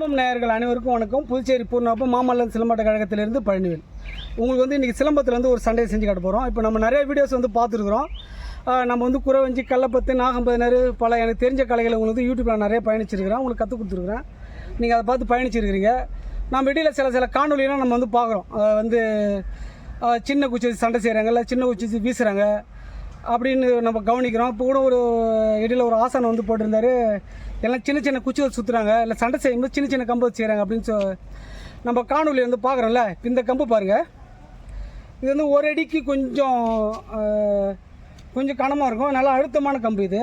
சிலம்பம் நேயர்கள் அனைவருக்கும் வணக்கம். புதுச்சேரி பூர்ணாப்பம் மாமல்லன் சிலம்பாட்ட கழகத்திலிருந்து பழனிவேல். உங்களுக்கு வந்து இன்றைக்கி சிலம்பத்தில் வந்து ஒரு சண்டையை செஞ்சு காட்ட போகிறோம் இப்போ நம்ம நிறைய வீடியோஸ் வந்து பார்த்துருக்குறோம். நம்ம வந்து குறவஞ்சி கள்ளப்பத்து நாகம்பதினர் பல எனக்கு தெரிஞ்ச கலைகளை உங்களுக்கு வந்து யூடியூப்பில் நிறைய பயணிச்சிருக்கிறேன். உங்களுக்கு கற்றுக் கொடுத்துருக்குறேன். நீங்கள் அதை பார்த்து பயணிச்சிருக்கிறீங்க. நம்ம இடையில் சில சில காணொலியெலாம் நம்ம வந்து பார்க்குறோம். வந்து சின்ன குச்சி சண்டை செய்கிறாங்க இல்லை சின்ன குச்சி வீசுகிறாங்க அப்படின்னு நம்ம கவனிக்கிறோம். இப்போ கூட ஒரு இடையில் ஒரு ஆசனம் வந்து போட்டிருந்தாரு. எல்லாம் சின்ன சின்ன குச்சிகள் சுற்றுறாங்க இல்லை சண்டை செய்யும்போது சின்ன சின்ன கம்பு செய்கிறாங்க அப்படின்னு சொ நம்ம காணொலி வந்து பார்க்குறோம்ல இந்த கம்பு பாருங்கள் இது வந்து ஒரு அடிக்கு கொஞ்சம் கொஞ்சம் கனமாக இருக்கும். நல்லா அழுத்தமான கம்பு இது.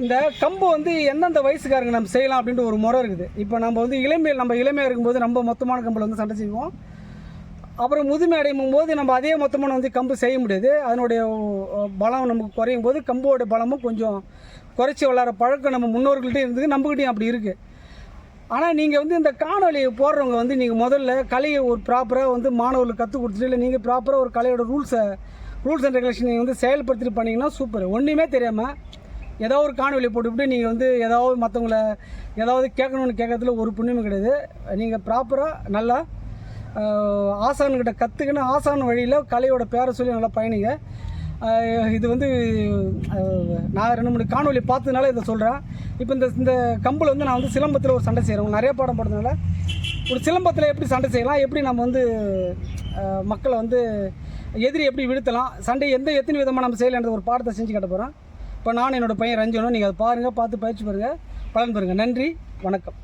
இந்த கம்பு வந்து எந்தெந்த வயசுக்காரங்க நம்ம செய்யலாம் அப்படின்ட்டு ஒரு முறை இருக்குது. இப்போ நம்ம வந்து இளமையில் நம்ம இளமையாக இருக்கும்போது நம்ம மொத்தமான கம்பில் வந்து சண்டை செய்வோம். அப்புறம் முதுமை அடையும் போது நம்ம அதே மொத்தமான வந்து கம்பு செய்ய முடியாது. அதனுடைய பலம் நமக்கு குறையும் போது கம்போட பலமும் கொஞ்சம் குறைச்சி வளர பழக்கம் நம்ம முன்னோர்கள்ட்டே இருந்தது நம்மகிட்டயும் அப்படி இருக்குது ஆனால் நீங்கள் வந்து இந்த காணொலியை போடுறவங்க வந்து நீங்கள் முதல்ல கலையை ஒரு ப்ராப்பராக வந்து மாணவர்களுக்கு கற்றுக் கொடுத்துட்டு இல்லை நீங்கள் ப்ராப்பராக ஒரு கலையோட ரூல்ஸை ரூல்ஸ் அண்ட் ரெகுலேஷன் நீங்கள் வந்து செயல்படுத்திட்டு பண்ணீங்கன்னா சூப்பர் ஒன்றுமே தெரியாமல் ஏதோ ஒரு காணொலி போட்டுவிட்டு நீங்கள் வந்து ஏதாவது மற்றவங்கள ஏதாவது கேட்கணும்னு கேட்கறதுல ஒரு புண்ணியமும் கிடையாது. நீங்கள் ப்ராப்பராக நல்லா ஆசான்கிட்ட கற்றுக்கின்னு ஆசான் வழியில் கலையோட பேரை சொல்லி நல்லா பயணிங்க. இது வந்து நான் ரெண்டு மூணு காணொலி பார்த்ததுனால இதை சொல்கிறேன் இப்போ இந்த இந்த கம்பில் வந்து நான் வந்து சிலம்பத்தில் ஒரு சண்டை செய்கிறேன் நிறைய பாடம் போடுறதுனால ஒரு சிலம்பத்தில் எப்படி சண்டை செய்யலாம்? எப்படி நம்ம வந்து மக்களை வந்து எதிரி எப்படி விழுத்தலாம்? சண்டை எந்த எத்தனை விதமாக நம்ம செய்யலான்ற ஒரு பாடத்தை செஞ்சு கட்ட போகிறேன் இப்போ நான் என்னோடய பையன் ரஞ்சனும் நீங்கள் அதை பாருங்கள் பார்த்து பயிற்சி பாருங்கள் பலன் பெறுங்க. நன்றி. வணக்கம்.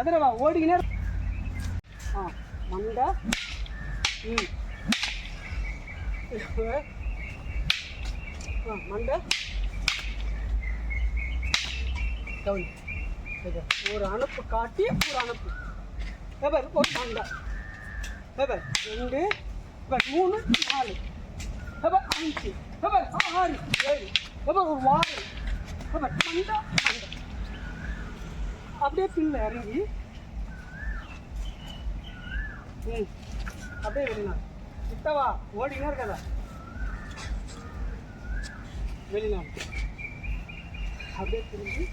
எதிரவா ஓடிக்கினே ஆ மண்டை. ம். ஆ மண்டை. டவுன். ஒரு அனுப்பு காட்டி ஒரு அனுப்பு. எவர் ஒரு மண்டை. எவர் ரெண்டு எவர் மூணு நாலு. எவர் அஞ்சு. எவர் ஆறு ஏழு. எவர் ஒரு வாரம் எவர் மண்டை மண்டை. அப்படியே பின்ன இறங்கி. ம். அப்படியே வெளிநாடு கிட்டவா ஓடினே இருக்காதா. வெளிநாடு அப்படியே திரும்பி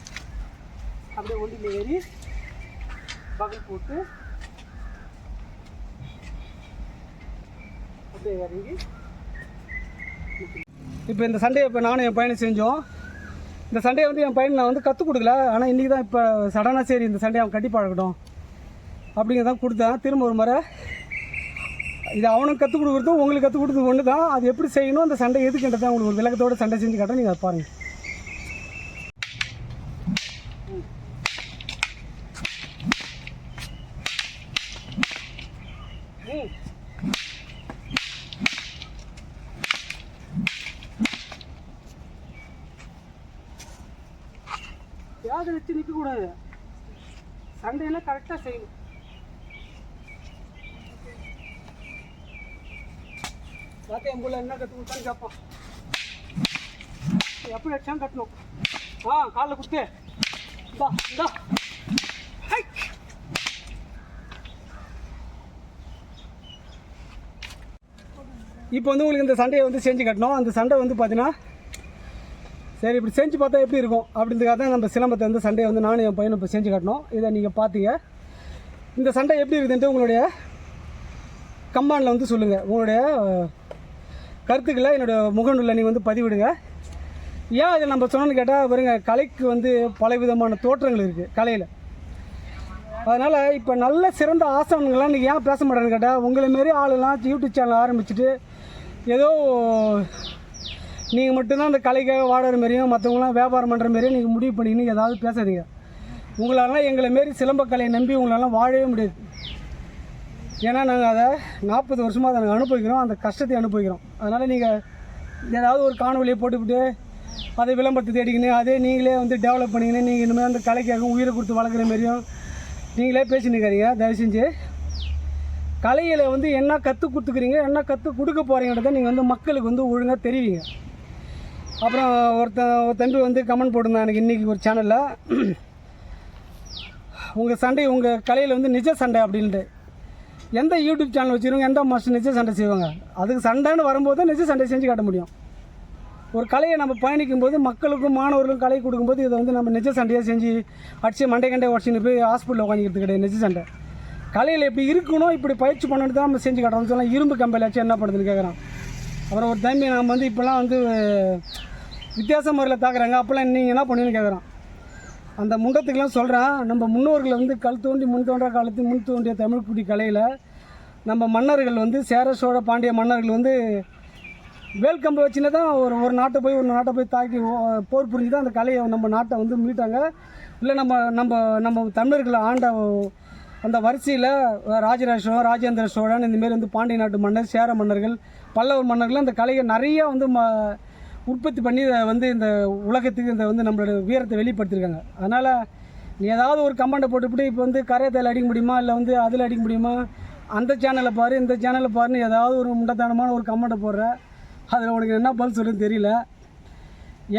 அப்படியே ஒண்டியில் ஏறி பகல் போட்டு அப்படியே இறங்கி இப்போ இந்த சண்டையை இப்போ நானும் என் பையனை செஞ்சோம். இந்த சண்டையை வந்து என் பையன் நான் வந்து கற்றுக் கொடுக்கல. ஆனால் இன்றைக்கி தான் இப்போ சடனாக சரி இந்த சண்டையை அவன் கட்டி பழகட்டும் அப்படிங்கிறதான் கொடுத்தேன். திரும்ப ஒரு முறை இது அவனுக்கு கற்றுக் கொடுக்குறதும் உங்களுக்கு கற்றுக் கொடுத்தது ஒன்று தான் அது எப்படி செய்யணும் அந்த சண்டை எதுக்குன்றதான் உங்களுக்கு ஒரு விளக்கத்தோட சண்டை செஞ்சு காட்டுறேன். நீங்கள் அதை பாருங்கள் ம் யாதை வச்சு நிற்கக்கூடாது சண்டையெல்லாம் கரெக்டாக செய்யணும் பார்த்து என் பிள்ளை என்ன கற்று கொடுத்தான்னு கேட்பான். எப்படி அடிச்சாலும் கட்டணும் ஆ காலில் கொடுத்து இந்தா இந்தா. ஹை. இப்போ வந்து உங்களுக்கு இந்த சண்டையை வந்து செஞ்சு கட்டணும். அந்த சண்டை வந்து பார்த்தீங்கன்னா சரி இப்படி செஞ்சு பார்த்தா எப்படி இருக்கும்? அப்படின்றதுக்காக தான் நம்ம சிலம்பத்தை வந்து சண்டையை வந்து நானும் என் பையனும் இப்போ செஞ்சு காட்டணும் இதை நீங்கள் பார்த்தீங்க இந்த சண்டை எப்படி இருக்குதுன்ட்டு உங்களுடைய கம்பானில் வந்து சொல்லுங்கள் உங்களுடைய கருத்துக்களை என்னோடய முகநூலில் நீங்கள் வந்து பதிவிடுங்க. ஏன் அதை நம்ம சொன்னோன்னு கேட்டால் பாருங்க கலைக்கு வந்து பல விதமான தோற்றங்கள் இருக்குது கலையில். அதனால் இப்போ நல்ல சிறந்த ஆசனங்கள்லாம் நீங்கள் ஏன் பேச மாட்டேன்னு கேட்டால் உங்களை மாரி ஆளுலாம் யூடியூப் சேனல் ஆரம்பிச்சுட்டு ஏதோ நீங்கள் மட்டும்தான் அந்த கலைக்காக வாடுற மாதிரியும் மற்றவங்களாம் வியாபாரம் பண்ணுற மாதிரியும் நீங்கள் முடிவு பண்ணிக்கின்னு ஏதாவது பேசாதீங்க. உங்களாலாம் எங்களை மாரி சிலம்ப கலையை நம்பி உங்களாலாம் வாழவே முடியாது. ஏன்னா நாங்கள் அதை நாற்பது வருஷமாக அதை நாங்கள் அனுபவிக்கிறோம். அந்த கஷ்டத்தை அனுபவிக்கிறோம். அதனால் நீங்கள் ஏதாவது ஒரு காணொலியை போட்டுக்கிட்டு அதை விளம்பரத்தை தேடிக்கின்னு அதே நீங்களே வந்து டெவலப் பண்ணிக்கின்னு நீங்கள் இனிமேல் அந்த கலைக்காக உயிரை கொடுத்து வளர்க்குற மாதிரியும் நீங்களே பேசின்னு தயவு செஞ்சு கலையில் வந்து என்ன கற்றுக் கொடுத்துக்கிறீங்க என்ன கற்றுக் கொடுக்க போகிறீங்கன்றத நீங்கள் வந்து மக்களுக்கு வந்து ஒழுங்காக தெரிவிங்க. அப்புறம் ஒருத்தன் ஒரு தம்பி வந்து கமெண்ட் போட்டிருந்தான் எனக்கு இன்றைக்கி ஒரு சேனலில் உங்கள் சண்டை உங்கள் கலையில் வந்து நிஜ சண்டை அப்படின்ட்டு. எந்த யூடியூப் சேனல் வச்சுருவங்க எந்த மாஸ்டர் நிஜ சண்டை செய்வாங்க? அதுக்கு சண்டைன்னு வரும்போது தான் நிஜ சண்டை செஞ்சு காட்ட முடியும். ஒரு கலையை நம்ம பயணிக்கும் போது மக்களுக்கும் மாணவர்களுக்கும் கலை கொடுக்கும்போது இதை வந்து நம்ம நிஜ சண்டையாக செஞ்சு அடிச்சு மண்டை கண்டை உடச்சின்னு போய் ஹாஸ்பிட்டலில் உட்காந்துக்கிறது கிடையாது நிஜ சண்டை. கலையில் இப்படி இருக்கணும் இப்படி பயிற்சி பண்ணிட்டு தான் நம்ம செஞ்சு காட்டுறோம். சொல்லலாம் இரும்பு கம்பெனியாச்சும் என்ன பண்ணுறதுன்னு கேட்குறான் அப்புறம் ஒரு தம்பி நம்ம வந்து இப்போலாம் வந்து வித்தியாச முறையில் தாக்குறாங்க. அப்போல்லாம் நீங்கள் என்ன பண்ணுவீங்கன்னு கேட்குறான் அந்த முண்டத்துக்கெல்லாம் சொல்கிறேன் நம்ம முன்னோர்கள் வந்து கல் தோண்டி முன் தோன்ற காலத்து முன் தோன்றிய தமிழ்குடி கலையில் நம்ம மன்னர்கள் வந்து சேர சோழ பாண்டிய மன்னர்கள் வந்து வேல்கம்பு வச்சுன்னு தான் ஒரு ஒரு நாட்டை போய் ஒரு நாட்டை போய் தாக்கி ஓ- போர் புரிஞ்சு தான் அந்த கலையை நம்ம நாட்டை வந்து மீட்டாங்க. இல்லை நம்ம நம்ம நம்ம தமிழர்களை ஆண்ட அந்த வரிசையில் ராஜராஜ சோழன் ராஜேந்திர சோழன் இந்தமாரி வந்து பாண்டிய நாட்டு மன்னர் சேர மன்னர்கள் பல்லவர் மன்னர்கள் அந்த கலையை நிறைய வந்து ம உற்பத்தி பண்ணி வந்து இந்த உலகத்துக்கு இந்த வந்து நம்மளோட வீரத்தை வெளிப்படுத்தியிருக்காங்க அதனால் நீ ஏதாவது ஒரு கமெண்ட்டை போட்டுவிட்டு இப்போ வந்து கரையத்தில் அடிக்க முடியுமா? இல்லை வந்து அதில் அடிக்க முடியுமா? அந்த சேனலை பாரு இந்த சேனலை பாருன்னு ஏதாவது ஒரு முண்டத்தனமான ஒரு கமெண்ட்டை போடுற. அதில் உனக்கு என்ன பதில் சொல்லுன்னு தெரியல.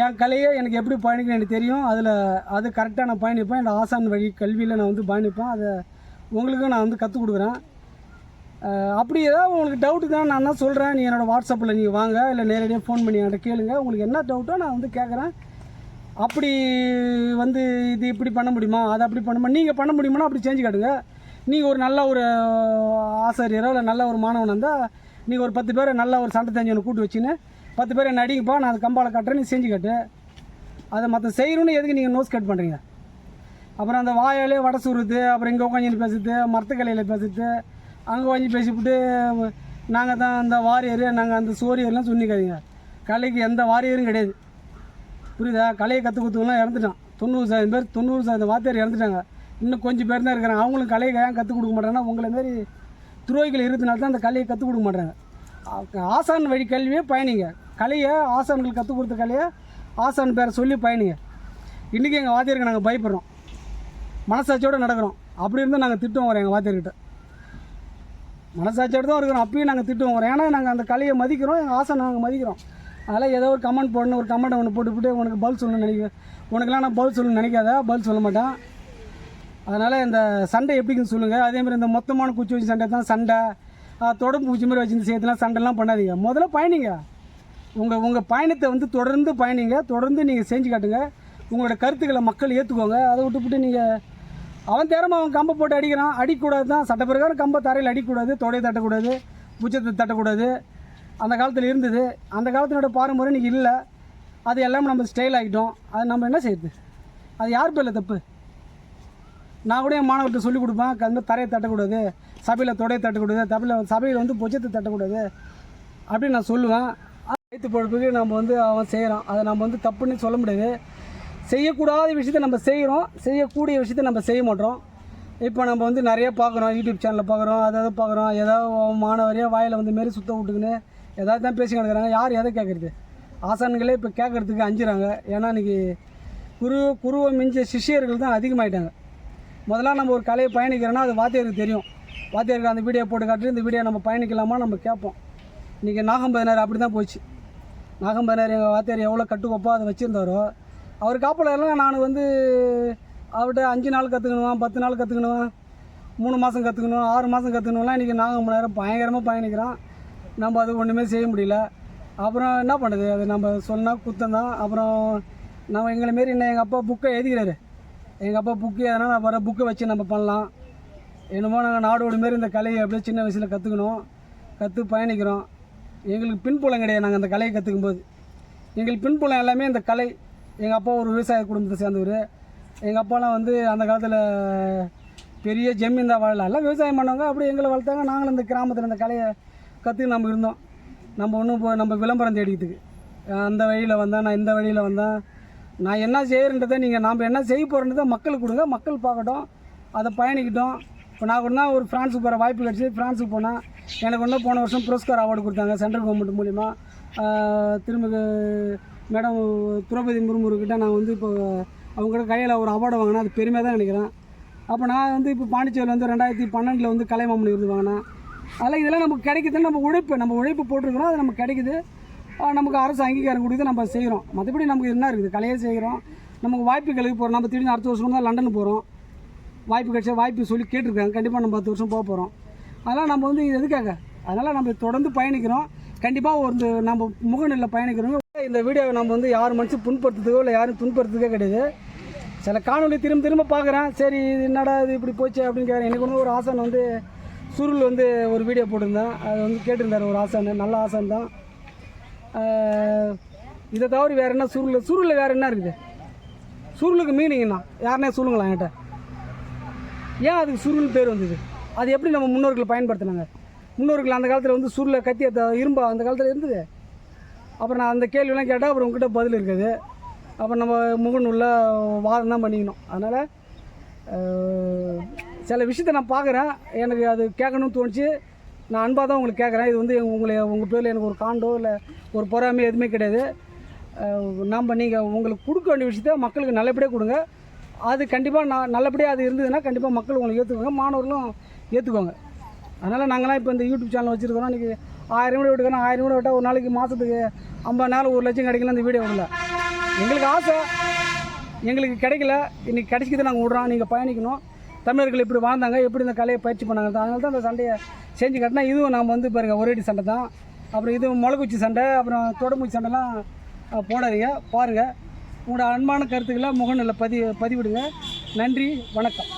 என் கலையை எனக்கு எப்படி பயணிக்கணும் எனக்கு தெரியும். அதில் அது கரெக்டாக நான் பயணிப்பேன். என்னோடய ஆசான் வழி கல்வியில் நான் வந்து பயணிப்பேன். அதை உங்களுக்கும் நான் வந்து கற்றுக் கொடுக்குறேன். அப்படி ஏதாவது உங்களுக்கு டவுட்டு தான் நான் தான் சொல்கிறேன் நீ என்னோடய வாட்ஸ்அப்பில் நீங்கள் வாங்க. இல்லை நேரடியாக ஃபோன் பண்ணி என்கிட்ட கேளுங்க. உங்களுக்கு என்ன டவுட்டோ நான் வந்து கேட்குறேன் அப்படி வந்து இது இப்படி பண்ண முடியுமா? அதை அப்படி பண்ண நீங்கள் பண்ண முடியுமானா அப்படி செஞ்சு காட்டுங்க. நீங்கள் ஒரு நல்ல ஒரு ஆசிரியரோ இல்லை நல்ல ஒரு மாணவனாக இருந்தால் நீங்கள் ஒரு பத்து பேரை நல்ல ஒரு சண்டை தெரிஞ்சவனை கூட்டு வச்சுன்னு பத்து பேரை என்ன அடிங்கப்பா நான் அது கம்பால் கட்டுறேன் நீ செஞ்சு காட்டு. அதை மற்ற செய்யணும்னு எதுக்கு நீங்கள் நோஸ் கட் பண்ணுறீங்க அப்புறம் அந்த வாயாலே வடை சுடுறது அப்புறம் இங்கே உட்காந்து பேசுறது மரத்துக்கலையில் பேசுறது அங்கே வாங்கி பேசிவிட்டு நாங்கள் தான் அந்த வாரியர் நாங்கள் அந்த சோரியர்லாம் சொன்னிக்காதீங்க. கலைக்கு எந்த வாரியரும் கிடையாது. புரியுதா? கலையை கற்றுக் கொடுத்தவங்களாம் இறந்துட்டான். தொண்ணூறு சதவீதம் பேர் தொண்ணூறு சதவீதம் வாத்தியார் இறந்துட்டாங்க. இன்னும் கொஞ்சம் பேர் தான் இருக்கிறாங்க. அவங்களும் கலையை ஏன் கற்றுக் கொடுக்க மாட்டாங்கன்னா உங்களை மாரி துரோகிகள் இருக்கிறதுனால தான் அந்த கலையை கற்றுக் கொடுக்க மாட்டாங்க. ஆசான் வழி கல்வியே பயணிங்க. கலையை ஆசான்கள் கற்றுக் கொடுத்த கலையை ஆசான் பேரை சொல்லி பயணிங்க. இன்றைக்கி எங்கள் வாத்தியாருக்கு நாங்கள் பயப்படுறோம். மனசாட்சியோடு நடக்கிறோம். அப்படி இருந்தால் நாங்கள் திட்டம் வரோம் எங்கள் வாத்தியார்கிட்ட. மனசாட்சியோடு தான் இருக்கிறோம் அப்பயும் நாங்கள் திட்டுவோம். வரோம் ஏன்னா நாங்கள் அந்த கலையை மதிக்கிறோம். எங்கள் ஆசை நாங்கள் மதிக்கிறோம். அதனால் ஏதோ ஒரு கமெண்ட் போடணும். ஒரு கமெண்ட் ஒன்று போட்டுவிட்டு உனக்கு பதில் சொல்லணும்னு நினைக்கிறேன் உனக்குலாம் நான் பதில் சொல்லணும்னு நினைக்காத. பதில் சொல்ல மாட்டேன். அதனால் இந்த சண்டை எப்படின்னு சொல்லுங்கள் அதேமாதிரி இந்த மொத்தமான குச்சி வச்சு சண்டை தான் சண்டை. தொடர்பு குச்சி மாதிரி வச்சுருந்து சேர்த்துலாம் சண்டைலாம் பண்ணாதீங்க. முதல்ல பயணிங்க. உங்கள் உங்கள் பயணத்தை வந்து தொடர்ந்து பயணிங்க. தொடர்ந்து நீங்கள் செஞ்சு காட்டுங்க. உங்களோட கருத்துக்களை மக்கள் ஏற்றுக்கோங்க அதை விட்டுவிட்டு நீங்கள் அவன் திறமை அவன் கம்பை போட்டு அடிக்கிறான். அடிக்கக்கூடாது தான் சட்ட பிரகாரம் கம்பை தரையில் அடிக்கக்கூடாது. தொடையை தட்டக்கூடாது. புச்சத்தை தட்டக்கூடாது. அந்த காலத்தில் இருந்தது. அந்த காலத்தினோட பாரம்பரியம் இன்னைக்கு இல்லை. அது எல்லாமே நம்ம ஸ்டைல் ஆகிட்டோம். அது நம்ம என்ன செய்யுது அது யார் பேரில் தப்பு? நான் கூட என் மாணவர்கிட்ட சொல்லிக் கொடுப்பேன். கந்த தரையை தட்டக்கூடாது. சபையில் தொடையை தட்டக்கூடாது. தபையில் சபையில் வந்து பொச்சத்தை தட்டக்கூடாது. அப்படின்னு நான் சொல்லுவேன். வயிற்று பொழுப்புக்கு நம்ம வந்து அவன் செய்கிறான் அதை நம்ம வந்து தப்புன்னு சொல்ல முடியாது. செய்யக்கூடாத விஷயத்தை நம்ம செய்கிறோம் செய்யக்கூடிய விஷயத்தை நம்ம செய்ய மாட்டோம். இப்போ நம்ம வந்து நிறைய பார்க்குறோம் யூடியூப் சேனலில் பார்க்குறோம் அதாவது பார்க்குறோம். ஏதாவது மாணவரையோ வாயில் வந்து மாரி சுத்த விட்டுக்குன்னு ஏதாவது தான் பேசி கிடக்குறாங்க யார் எதை கேட்குறது? ஆசான்களே இப்போ கேட்குறதுக்கு அஞ்சுறாங்க. ஏன்னா இன்றைக்கி குரு குருவை மிஞ்ச சிஷ்யர்கள் தான் அதிகமாயிட்டாங்க. முதல்ல நம்ம ஒரு கலையை பயணிக்கிறோன்னா அது வாத்தியருக்கு தெரியும். வாத்தியருக்கு அந்த வீடியோ போட்டு காட்டி இந்த வீடியோ நம்ம பயணிக்கலாமா நம்ம கேட்போம். இன்றைக்கி நாகம்பதினார் அப்படி தான் போச்சு. நாகம்பதினார் எங்கள் வாத்தியார் எவ்வளோ கட்டுக்கோப்போ அதை வச்சுருந்தாரோ அவர் காப்பில் எல்லாம் நான் வந்து அவர்கிட்ட அஞ்சு நாள் கற்றுக்கணும் பத்து நாள் கற்றுக்கணும் மூணு மாதம் கற்றுக்கணும் ஆறு மாதம் கற்றுக்கணும்லாம் இன்றைக்கி நாகம்பதினார் பயங்கரமாக பயணிக்கிறோம். நம்ம அது ஒன்றுமே செய்ய முடியல. அப்புறம் என்ன பண்ணுறது அது நம்ம சொன்னால் குத்தம் தான். அப்புறம் நம்ம எங்களை மாரி என்ன எங்கள் அப்பா புக்கை எழுதிக்கிறாரு. எங்கள் அப்பா புக்கு எதனால் நான் வர புக்கை வச்சு நம்ம பண்ணலாம். என்னமோ நாங்கள் நாடோடு மாரி இந்த கலையை அப்படியே சின்ன வயசில் கற்றுக்கணும் கற்று பயணிக்கிறோம். எங்களுக்கு பின்புலம் கிடையாது நாங்கள் அந்த கலையை கற்றுக்கும்போது எங்களுக்கு பின்புலம் எல்லாமே இந்த கலை. எங்கள் அப்பா ஒரு விவசாய குடும்பத்தை சேர்ந்தவர். எங்கள் அப்பாலாம் வந்து அந்த காலத்தில் பெரிய ஜமீன்தான் வாழல. எல்லாம் விவசாயம் பண்ணவங்க அப்படியே எங்களை வளர்த்தாங்க. நாங்களும் இந்த கிராமத்தில் இந்த கலையை கற்று நம்ம இருந்தோம். நம்ம ஒன்றும் இப்போ நம்ம விளம்பரம் தேடிக்கிறதுக்கு அந்த வழியில் வந்தேன். நான் இந்த வழியில் வந்தேன். நான் என்ன செய்கிறன்றதை நீங்கள் நாம் என்ன செய்ய போகிறன்றதை மக்களுக்கு கொடுங்க. மக்கள் பார்க்கட்டும். அதை பயணிக்கட்டும். இப்போ நான் கூட ஒரு ஃப்ரான்ஸுக்கு போகிற வாய்ப்பு கிடச்சி ஃப்ரான்ஸுக்கு போனேன். எனக்கு ஒன்றும் போன வருஷம் புரஸ்கார் அவார்டு கொடுத்தாங்க சென்ட்ரல் கவர்மெண்ட் மூலிமா திரும்ப மேடம் திரௌபதி முர்முருக்கிட்ட நான் வந்து இப்போ அவங்ககிட்ட கையில் ஒரு அவார்டு வாங்கினேன். அது பெருமையாக தான் நினைக்கிறேன். அப்போ நான் வந்து இப்போ பாண்டிச்சேரியில் வந்து ரெண்டாயிரத்தி பன்னெண்டில் வந்து கலைமாமணி விருது வாங்கினேன். அதெல்லாம் இதெல்லாம் நமக்கு கிடைக்குதுன்னு நம்ம உழைப்பு நம்ம உழைப்பு போட்டிருக்கிறோம். அது நமக்கு கிடைக்குது. நமக்கு அரசு அங்கீகாரம் கொடுத்து நம்ம செய்கிறோம் மற்றபடி நமக்கு என்ன இருக்குது? கலையே செய்கிறோம் நமக்கு வாய்ப்பு கழுவி போகிறோம் நம்ம திடீர்னு அடுத்த வருஷம் தான் லண்டன் போகிறோம் வாய்ப்பு கிடைச்சா வாய்ப்பு சொல்லி கேட்டிருக்காங்க. கண்டிப்பாக நம்ம பத்து வருஷம் போக போகிறோம் அதெல்லாம் நம்ம வந்து இது எதுக்காக? அதனால் நம்ம தொடர்ந்து பயணிக்கிறோம். கண்டிப்பாக ஒரு நம்ம முகநூலில் பயணிக்கிறவங்க இந்த வீடியோவை நம்ம வந்து யார் மனசு புண்படுத்துறதுக்கோ இல்லை யாரும் துன்படுத்துறதுக்கோ கிடையாது. சில காணொலி திரும்ப திரும்ப பார்க்குறேன். சரி இது என்னடா இது இப்படி போச்சு அப்படின்னு கேட்குறேன் எனக்கு ஒன்று ஒரு ஆசான் வந்து சுருள் வந்து ஒரு வீடியோ போட்டிருந்தேன். அது வந்து கேட்டிருந்தார் ஒரு ஆசான் நல்ல ஆசான் தான். இதை தவிர வேறு என்ன சுருள்? சுருளில் வேறு என்ன இருக்குது? சுருளுக்கு மீனிங்ண்ணா யாருனே சொல்லுங்களா என்கிட்ட. ஏன் அதுக்கு சுருள் பேர் வந்தது? அது எப்படி நம்ம முன்னோர்கள் பயன்படுத்தினாங்க? முன்னோர்கள் அந்த காலத்தில் வந்து சுருளை கத்தி இரும்பா அந்த காலத்தில் இருந்தது. அப்புறம் நான் அந்த கேள்விலாம் கேட்டால் அப்புறம் உங்ககிட்ட பதில் இருக்குது. அப்புறம் நம்ம முகநூலில் வாதம் தான் பண்ணிக்கணும். அதனால் சில விஷயத்தை நான் பார்க்குறேன் எனக்கு அது கேட்கணும்னு தோணுச்சு. நான் அன்பாக தான் உங்களுக்கு கேட்குறேன். இது வந்து உங்களை உங்கள் பேரில் எனக்கு ஒரு காண்டோ இல்லை ஒரு பொறாமை எதுவுமே கிடையாது. நம்ம நீங்கள் உங்களுக்கு கொடுக்க வேண்டிய விஷயத்த மக்களுக்கு நல்லபடியாக கொடுங்க. அது கண்டிப்பாக நான் நல்லபடியாக அது இருந்ததுன்னா கண்டிப்பாக மக்கள் உங்களுக்கு ஏற்றுக்குவாங்க மாணவர்களும் ஏற்றுக்குவாங்க அதனால் நாங்களாம் இப்போ இந்த யூடியூப் சேனல் வச்சுருக்கிறோம். இன்றைக்கி ஆயிரம் வீடு விட்டுக்கணும் ஆயிரம் வீடு விட்டால் ஒரு நாளைக்கு மாதத்துக்கு ஐம்பதாயிரம் ஒரு லட்சம் கிடைக்கல இந்த வீடியோ விடல. எங்களுக்கு ஆசை எங்களுக்கு கிடைக்கல. இன்றைக்கி கிடைச்சிக்கிது நாங்கள் விட்றோம். நீங்கள் பயணிக்கணும். தமிழர்கள் இப்படி வாழ்ந்தாங்க. எப்படி இந்த கலையை பயிற்சி பண்ணாங்க? அதனால தான் அந்த சண்டையை செஞ்சு கட்டினா இதுவும் நாம் வந்து பாருங்க ஒரேடி சண்டை தான். அப்புறம் இது முளக்குச்சி சண்டை அப்புறம் தொடமுச்சி சண்டைலாம் போடாதீங்க. பாருங்கள் உங்களோட அன்பான கருத்துக்களை முகநூலில் பதி பதிவிடுங்க. நன்றி. வணக்கம்.